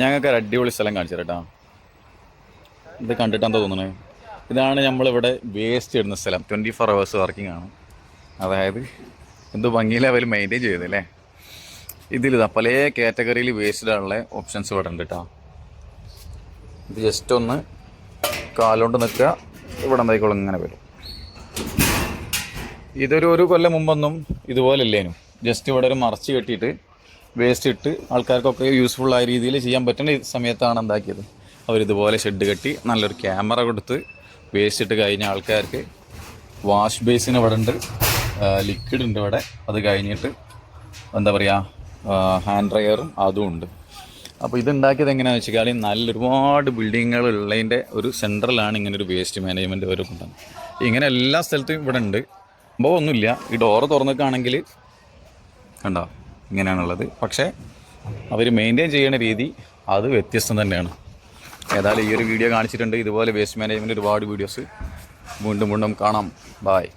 ഞങ്ങൾക്ക് ഒരു അടിപൊളി സ്ഥലം കാണിച്ചു കേട്ടോ. ഇത് കണ്ടിട്ടാന്ന് തോന്നുന്നത് ഇതാണ് നമ്മളിവിടെ വേസ്റ്റ് ഇടുന്ന സ്ഥലം. ട്വന്റി ഫോർ അവേഴ്സ് വർക്കിംഗ് ആണ്. അതായത് എന്ത് ഭംഗിയിലെ അവർ മെയിന്റെയിൻ ചെയ്തല്ലേ ഇതിലിതാ പല കാറ്റഗറിയിൽ വേസ്റ്റിടാനുള്ള ഓപ്ഷൻസ് ഇവിടെ ഉണ്ട് കേട്ടോ. ഇത് ജസ്റ്റ് ഒന്ന് കാലുകൊണ്ട് നിൽക്കുക. ഇവിടെ എന്തായിക്കോളും ഇങ്ങനെ വരും. ഇതൊരു ഒരു കൊല്ലം മുമ്പൊന്നും ഇതുപോലെ ഇല്ലേനും. ജസ്റ്റ് ഇവിടെ ഒരു മറച്ച് കെട്ടിയിട്ട് വേസ്റ്റ് ഇട്ട് ആൾക്കാർക്കൊക്കെ യൂസ്ഫുൾ ആയ രീതിയിൽ ചെയ്യാൻ പറ്റുന്ന സമയത്താണ് എന്താക്കിയത്. അവരിതുപോലെ ഷെഡ് കെട്ടി നല്ലൊരു ക്യാമറ കൊടുത്ത് വേസ്റ്റ് ഇട്ട് കഴിഞ്ഞ ആൾക്കാർക്ക് വാഷ് ബേസിന് ഇവിടെ ഉണ്ട് ലിക്വിഡ് ഉണ്ട് ഇവിടെ. അത് കഴിഞ്ഞിട്ട് എന്താ പറയുക ഹാൻഡ് ഡ്രയറും അതും ഉണ്ട്. അപ്പോൾ ഇത് ഉണ്ടാക്കിയത് എങ്ങനെയാണെന്ന് വെച്ചാൽ നല്ല ഒരുപാട് ബിൽഡിങ്ങുകൾ ഉള്ളതിന്റെ ഒരു സെൻട്രലാണ് ഇങ്ങനെ ഒരു വേസ്റ്റ് മാനേജ്മെന്റ് വരെ കൊണ്ടുവന്നത്. ഇങ്ങനെ എല്ലാ സ്ഥലത്തും ഇവിടെ ഉണ്ട് അപ്പോൾ ഒന്നുമില്ല. ഈ ഡോറ് തുറന്നിട്ടാണെങ്കിൽ കണ്ടോ? ഇങ്ങനെയാണുള്ളത്. പക്ഷേ അവർ മെയിന്റെയിൻ ചെയ്യുന്ന രീതി അത് വ്യത്യസ്തം തന്നെയാണ്. ഏതായാലും ഈ ഒരു വീഡിയോ കാണിച്ചിട്ടുണ്ട്. ഇതുപോലെ വേസ്റ്റ് മാനേജ്മെന്റ് ഒരുപാട് വീഡിയോസ് വീണ്ടും വീണ്ടും കാണാം. ബായ്